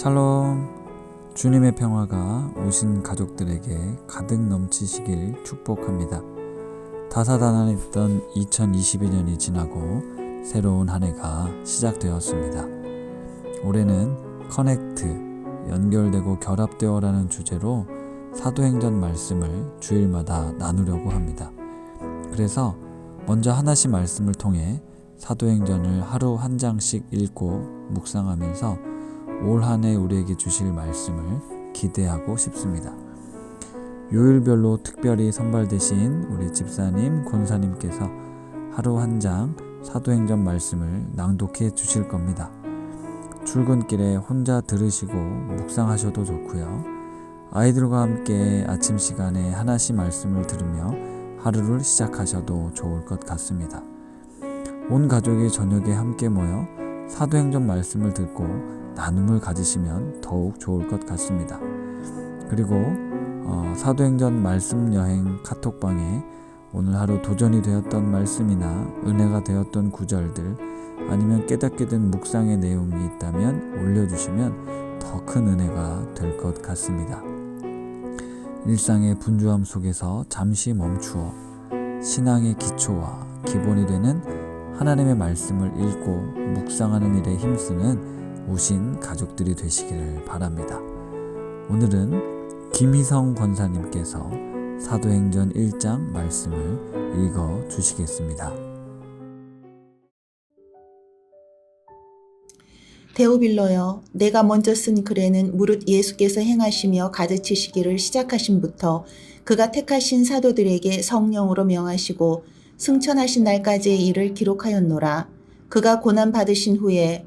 샬롬. 주님의 평화가 오신 가족들에게 가득 넘치시길 축복합니다. 다사다난했던 2022년이 지나고 새로운 한 해가 시작되었습니다. 올해는 커넥트, 연결되고 결합되어라는 주제로 사도행전 말씀을 주일마다 나누려고 합니다. 그래서 먼저 하나씩 말씀을 통해 사도행전을 하루 한 장씩 읽고 묵상하면서 올 한 해 우리에게 주실 말씀을 기대하고 싶습니다. 요일별로 특별히 선발되신 우리 집사님, 권사님께서 하루 한 장 사도행전 말씀을 낭독해 주실 겁니다. 출근길에 혼자 들으시고 묵상하셔도 좋고요. 아이들과 함께 아침 시간에 하나씩 말씀을 들으며 하루를 시작하셔도 좋을 것 같습니다. 온 가족이 저녁에 함께 모여 사도행전 말씀을 듣고 나눔을 가지시면 더욱 좋을 것 같습니다. 그리고 어, 사도행전 말씀 여행 카톡방에 오늘 하루 도전이 되었던 말씀이나 은혜가 되었던 구절들 아니면 깨닫게 된 묵상의 내용이 있다면 올려주시면 더 큰 은혜가 될 것 같습니다. 일상의 분주함 속에서 잠시 멈추어 신앙의 기초와 기본이 되는 하나님의 말씀을 읽고 묵상하는 일에 힘쓰는 오신 가족들이 되시기를 바랍니다. 오늘은 김희성 권사님께서 사도행전 1장 말씀을 읽어 주시겠습니다. 데오빌러여 내가 먼저 쓴 글에는 무릇 예수께서 행하시며 가르치시기를 시작하신부터 그가 택하신 사도들에게 성령으로 명하시고 승천하신 날까지의 일을 기록하였노라. 그가 고난 받으신 후에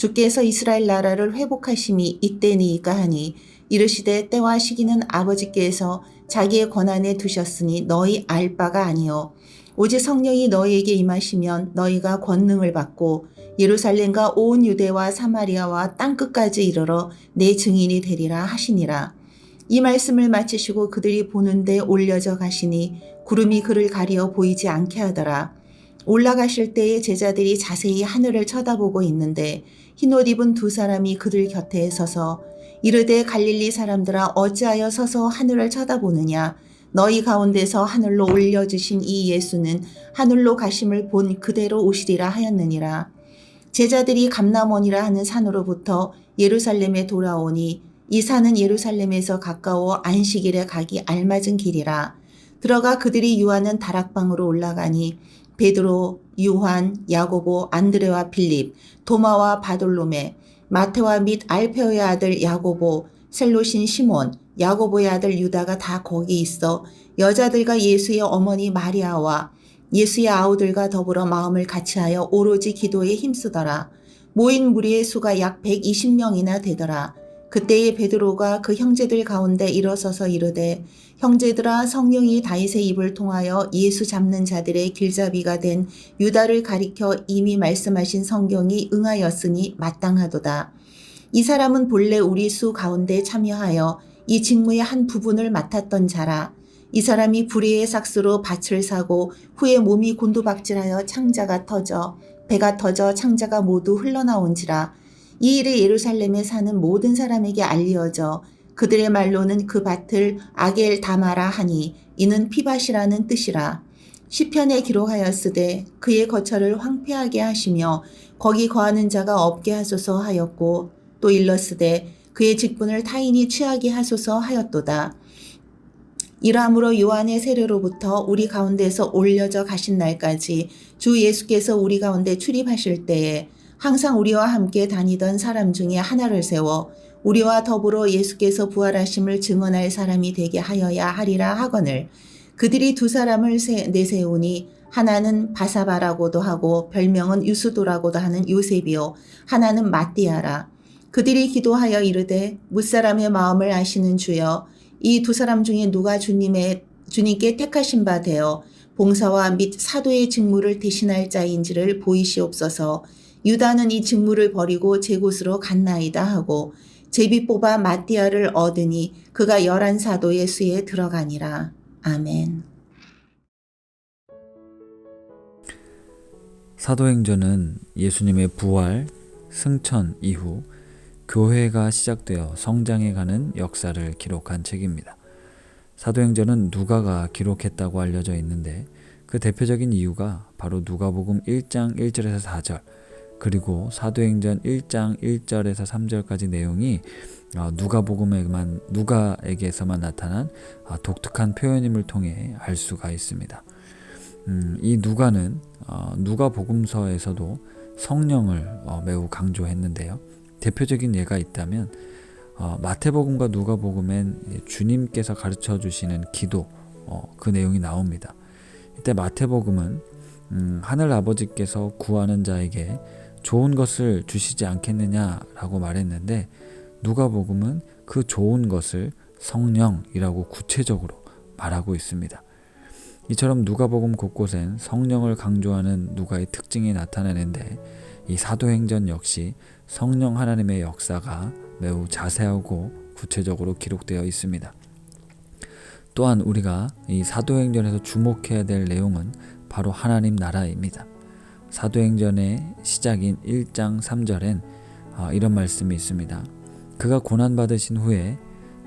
주께서 이스라엘 나라를 회복하심이 이때니이까 하니 이르시되 때와 시기는 아버지께서 자기의 권한에 두셨으니 너희 알 바가 아니요 오직 성령이 너희에게 임하시면 너희가 권능을 받고 예루살렘과 온 유대와 사마리아와 땅 끝까지 이르러 내 증인이 되리라 하시니라. 이 말씀을 마치시고 그들이 보는데 올려져 가시니 구름이 그를 가리어 보이지 않게 하더라. 올라가실 때에 제자들이 자세히 하늘을 쳐다보고 있는데 흰옷 입은 두 사람이 그들 곁에 서서 이르되 갈릴리 사람들아 어찌하여 서서 하늘을 쳐다보느냐? 너희 가운데서 하늘로 올려주신 이 예수는 하늘로 가심을 본 그대로 오시리라 하였느니라. 제자들이 감남원이라 하는 산으로부터 예루살렘에 돌아오니 이 산은 예루살렘에서 가까워 안식일에 가기 알맞은 길이라. 들어가 그들이 유하는 다락방으로 올라가니 베드로, 요한, 야고보, 안드레와 빌립, 도마와 바돌로메, 마테와 및 알페오의 아들 야고보, 셀로신 시몬, 야고보의 아들 유다가 다 거기 있어 여자들과 예수의 어머니 마리아와 예수의 아우들과 더불어 마음을 같이하여 오로지 기도에 힘쓰더라. 모인 무리의 수가 약 120명이나 되더라. 그때에 베드로가 그 형제들 가운데 일어서서 이르되 형제들아 성령이 다윗의 입을 통하여 예수 잡는 자들의 길잡이가 된 유다를 가리켜 이미 말씀하신 성경이 응하였으니 마땅하도다. 이 사람은 본래 우리 수 가운데 참여하여 이 직무의 한 부분을 맡았던 자라. 이 사람이 불의의 삭스로 밭을 사고 후에 몸이 곤두박질하여 창자가 터져 배가 터져 창자가 모두 흘러나온지라. 이 일이 예루살렘에 사는 모든 사람에게 알리어져 그들의 말로는 그 밭을 아겔 다마라 하니 이는 피밭이라는 뜻이라. 시편에 기록하였으되 그의 거처를 황폐하게 하시며 거기 거하는 자가 없게 하소서 하였고 또 일렀으되 그의 직분을 타인이 취하게 하소서 하였도다. 이러므로 요한의 세례로부터 우리 가운데서 올려져 가신 날까지 주 예수께서 우리 가운데 출입하실 때에 항상 우리와 함께 다니던 사람 중에 하나를 세워 우리와 더불어 예수께서 부활하심을 증언할 사람이 되게 하여야 하리라 하거늘. 그들이 두 사람을 내세우니 하나는 바사바라고도 하고 별명은 유수도라고도 하는 요셉이요. 하나는 마띠아라. 그들이 기도하여 이르되 무사람의 마음을 아시는 주여 이 두 사람 중에 누가 주님의 주님께 택하신 바 되어 봉사와 및 사도의 직무를 대신할 자인지를 보이시옵소서. 유다는 이 직무를 버리고 제 곳으로 갔나이다 하고 제비 뽑아 마띠아를 얻으니 그가 열한 사도의 수에 들어가니라. 아멘. 사도행전은 예수님의 부활, 승천 이후 교회가 시작되어 성장해 가는 역사를 기록한 책입니다. 사도행전은 누가가 기록했다고 알려져 있는데 그 대표적인 이유가 바로 누가복음 1장 1절에서 4절 그리고 사도행전 1장 1절에서 3절까지 내용이 어, 누가복음에만 누가에게서만 나타난 아, 독특한 표현임을 통해 알 수가 있습니다. 음, 이 누가는 어, 누가복음서에서도 성령을 어, 매우 강조했는데요. 대표적인 예가 있다면 어, 마태복음과 누가복음엔 주님께서 가르쳐 주시는 기도 어, 그 내용이 나옵니다. 이때 마태복음은 음, 하늘 아버지께서 구하는 자에게 좋은 것을 주시지 않겠느냐라고 말했는데 누가복음은 그 좋은 것을 성령이라고 구체적으로 말하고 있습니다. 이처럼 누가복음 곳곳엔 성령을 강조하는 누가의 특징이 나타나는데 이 사도행전 역시 성령 하나님의 역사가 매우 자세하고 구체적으로 기록되어 있습니다. 또한 우리가 이 사도행전에서 주목해야 될 내용은 바로 하나님 나라입니다. 사도행전의 시작인 1장 3절엔 아, 이런 말씀이 있습니다. 그가 고난받으신 후에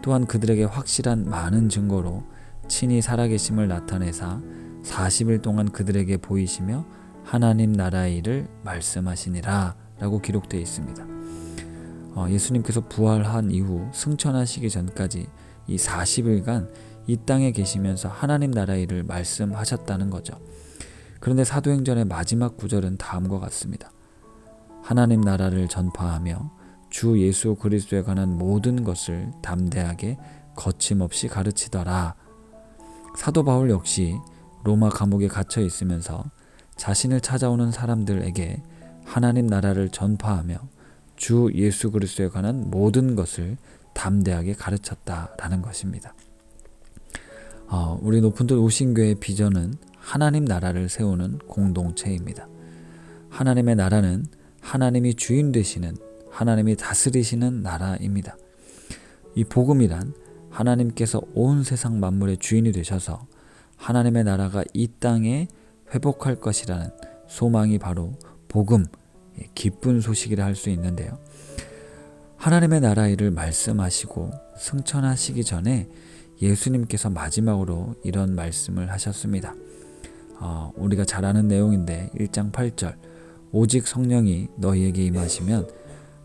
또한 그들에게 확실한 많은 증거로 친히 살아계심을 나타내사 40일 동안 그들에게 보이시며 하나님 나라의 일을 말씀하시니라 라고 기록되어 있습니다. 어, 예수님께서 부활한 이후 승천하시기 전까지 이 40일간 이 땅에 계시면서 하나님 나라의 일을 말씀하셨다는 거죠. 그런데 사도행전의 마지막 구절은 다음과 같습니다. 하나님 나라를 전파하며 주 예수 그리스도에 관한 모든 것을 담대하게 거침없이 가르치더라. 사도 바울 역시 로마 감옥에 갇혀 있으면서 자신을 찾아오는 사람들에게 하나님 나라를 전파하며 주 예수 그리스도에 관한 모든 것을 담대하게 가르쳤다라는 것입니다. 어, 우리 높은 들 오신교의 비전은 하나님 나라를 세우는 공동체입니다. 하나님의 나라는 하나님이 주인 되시는 하나님이 다스리시는 나라입니다. 이 복음이란 하나님께서 온 세상 만물의 주인이 되셔서 하나님의 나라가 이 땅에 회복할 것이라는 소망이 바로 복음, 기쁜 소식이라 할 수 있는데요. 하나님의 나라 일을 말씀하시고 승천하시기 전에 예수님께서 마지막으로 이런 말씀을 하셨습니다. 어, 우리가 잘 아는 내용인데 1장 8절 오직 성령이 너희에게 임하시면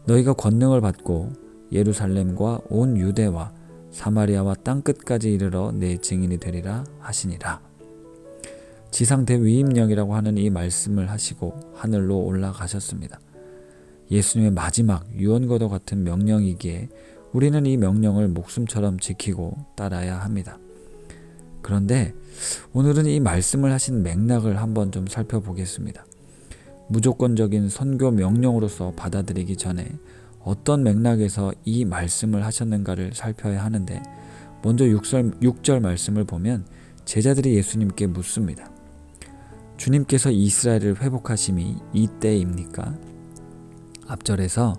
너희가 권능을 받고 예루살렘과 온 유대와 사마리아와 땅 끝까지 이르러 내 증인이 되리라 하시니라. 지상 대위임령이라고 하는 이 말씀을 하시고 하늘로 올라가셨습니다. 예수님의 마지막 유언과도 같은 명령이기에 우리는 이 명령을 목숨처럼 지키고 따라야 합니다. 그런데 오늘은 이 말씀을 하신 맥락을 한번 좀 살펴보겠습니다. 무조건적인 선교 명령으로서 받아들이기 전에 어떤 맥락에서 이 말씀을 하셨는가를 살펴야 하는데 먼저 6절, 6절 말씀을 보면 제자들이 예수님께 묻습니다. 주님께서 이스라엘을 회복하심이 이때입니까? 앞절에서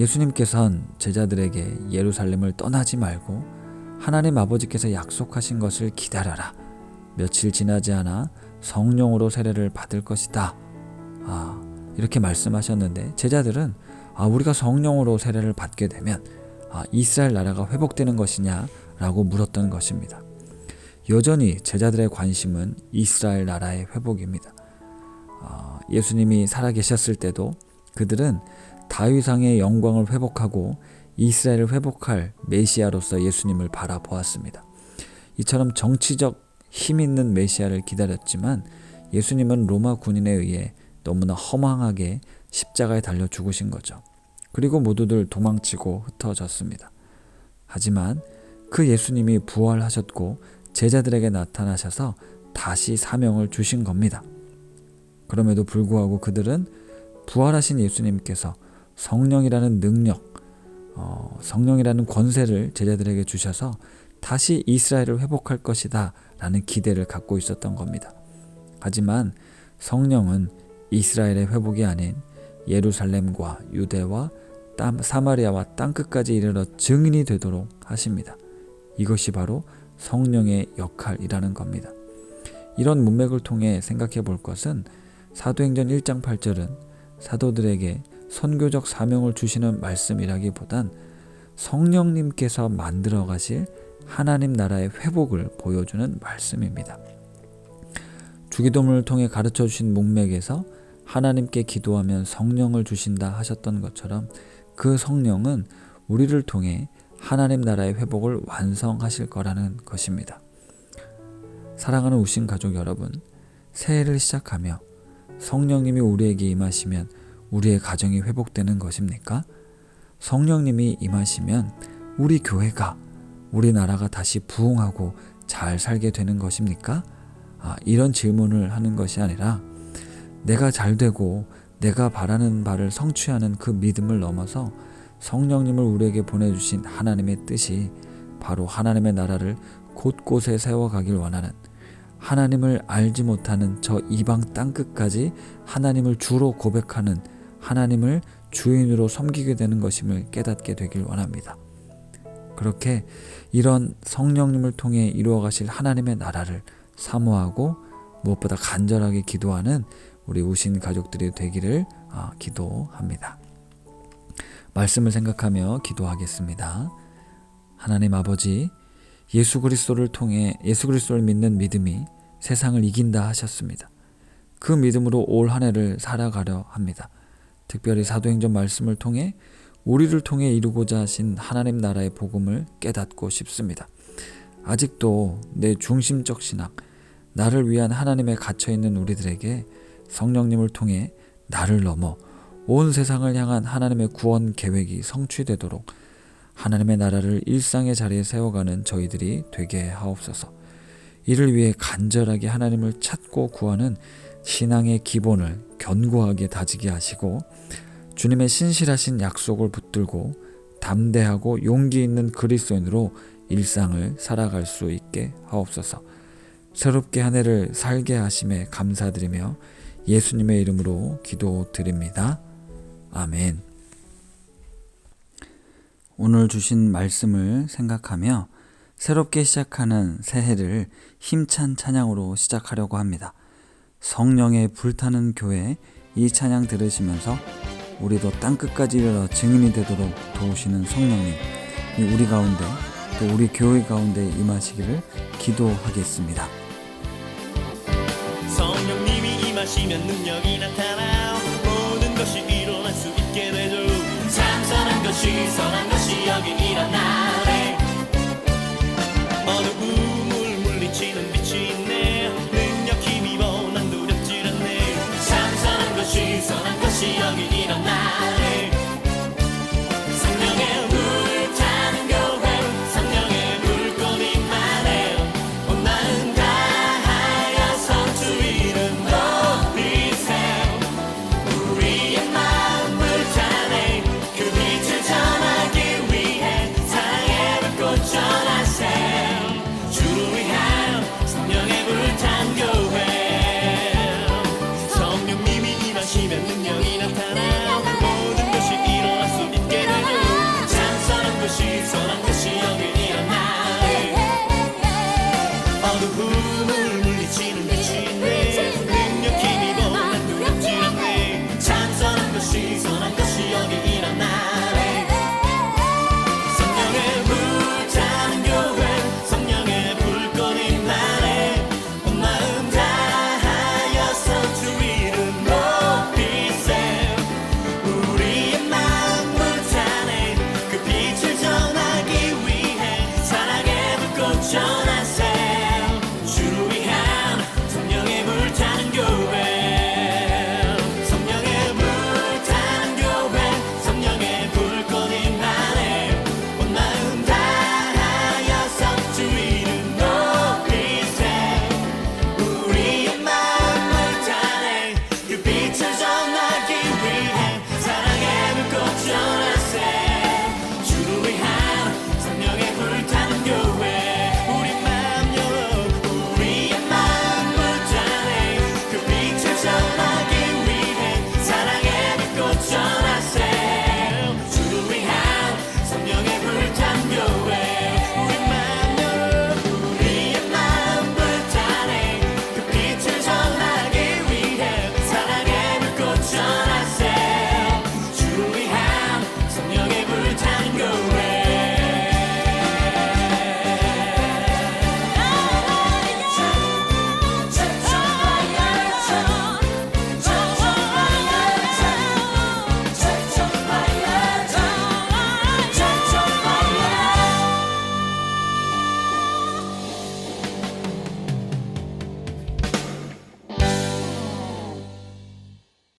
예수님께선 제자들에게 예루살렘을 떠나지 말고 하나님 아버지께서 약속하신 것을 기다려라. 며칠 지나지 않아 성령으로 세례를 받을 것이다. 아, 이렇게 말씀하셨는데 제자들은 아, 우리가 성령으로 세례를 받게 되면 아, 이스라엘 나라가 회복되는 것이냐라고 물었던 것입니다. 여전히 제자들의 관심은 이스라엘 나라의 회복입니다. 어, 예수님이 살아계셨을 때도 그들은 다윗왕의 영광을 회복하고 이스라엘을 회복할 메시아로서 예수님을 바라보았습니다. 이처럼 정치적 힘 있는 메시아를 기다렸지만 예수님은 로마 군인에 의해 너무나 허망하게 십자가에 달려 죽으신 거죠. 그리고 모두들 도망치고 흩어졌습니다. 하지만 그 예수님이 부활하셨고 제자들에게 나타나셔서 다시 사명을 주신 겁니다. 그럼에도 불구하고 그들은 부활하신 예수님께서 성령이라는 능력, 어, 성령이라는 권세를 제자들에게 주셔서 다시 이스라엘을 회복할 것이다 라는 기대를 갖고 있었던 겁니다. 하지만 성령은 이스라엘의 회복이 아닌 예루살렘과 유대와 땅, 사마리아와 땅끝까지 이르러 증인이 되도록 하십니다. 이것이 바로 성령의 역할이라는 겁니다. 이런 문맥을 통해 생각해 볼 것은 사도행전 1장 8절은 사도들에게 선교적 사명을 주시는 말씀이라기보단 성령님께서 만들어 가실 하나님 나라의 회복을 보여주는 말씀입니다. 주기도문을 통해 가르쳐 주신 문맥에서 하나님께 기도하면 성령을 주신다 하셨던 것처럼 그 성령은 우리를 통해 하나님 나라의 회복을 완성하실 거라는 것입니다. 사랑하는 우신 가족 여러분, 새해를 시작하며 성령님이 우리에게 임하시면 우리의 가정이 회복되는 것입니까? 성령님이 임하시면 우리 교회가 우리나라가 다시 부흥하고 잘 살게 되는 것입니까? 아, 이런 질문을 하는 것이 아니라 내가 잘 되고 내가 바라는 바를 성취하는 그 믿음을 넘어서 성령님을 우리에게 보내주신 하나님의 뜻이 바로 하나님의 나라를 곳곳에 세워가길 원하는 하나님을 알지 못하는 저 이방 땅 끝까지 하나님을 주로 고백하는 하나님을 주인으로 섬기게 되는 것임을 깨닫게 되길 원합니다. 그렇게 이런 성령님을 통해 이루어 가실 하나님의 나라를 사모하고 무엇보다 간절하게 기도하는 우리 우신 가족들이 되기를 아, 기도합니다. 말씀을 생각하며 기도하겠습니다. 하나님 아버지, 예수 그리스도를 통해 예수 그리스도를 믿는 믿음이 세상을 이긴다 하셨습니다. 그 믿음으로 올 한 해를 살아가려 합니다. 특별히 사도행전 말씀을 통해 우리를 통해 이루고자 하신 하나님 나라의 복음을 깨닫고 싶습니다. 아직도 내 중심적 신앙, 나를 위한 하나님에 갇혀 있는 우리들에게 성령님을 통해 나를 넘어 온 세상을 향한 하나님의 구원 계획이 성취되도록 하나님의 나라를 일상의 자리에 세워가는 저희들이 되게 하옵소서. 이를 위해 간절하게 하나님을 찾고 구하는 신앙의 기본을 견고하게 다지게 하시고 주님의 신실하신 약속을 붙들고 담대하고 용기 있는 그리스도인으로 일상을 살아갈 수 있게 하옵소서. 새롭게 한 해를 살게 하심에 감사드리며 예수님의 이름으로 기도드립니다. 아멘. 오늘 주신 말씀을 생각하며 새롭게 시작하는 새해를 힘찬 찬양으로 시작하려고 합니다. 성령의 불타는 교회 이 찬양 들으시면서 우리도 땅끝까지 이르러 증인이 되도록 도우시는 성령님 우리 가운데 또 우리 교회 가운데 임하시기를 기도하겠습니다. 성령님이 임하시면 능력이 나타나 모든 것이 일어날 수 있게 되죠. 참 선한 것이 선한 것이 여기 일어나 것이 여기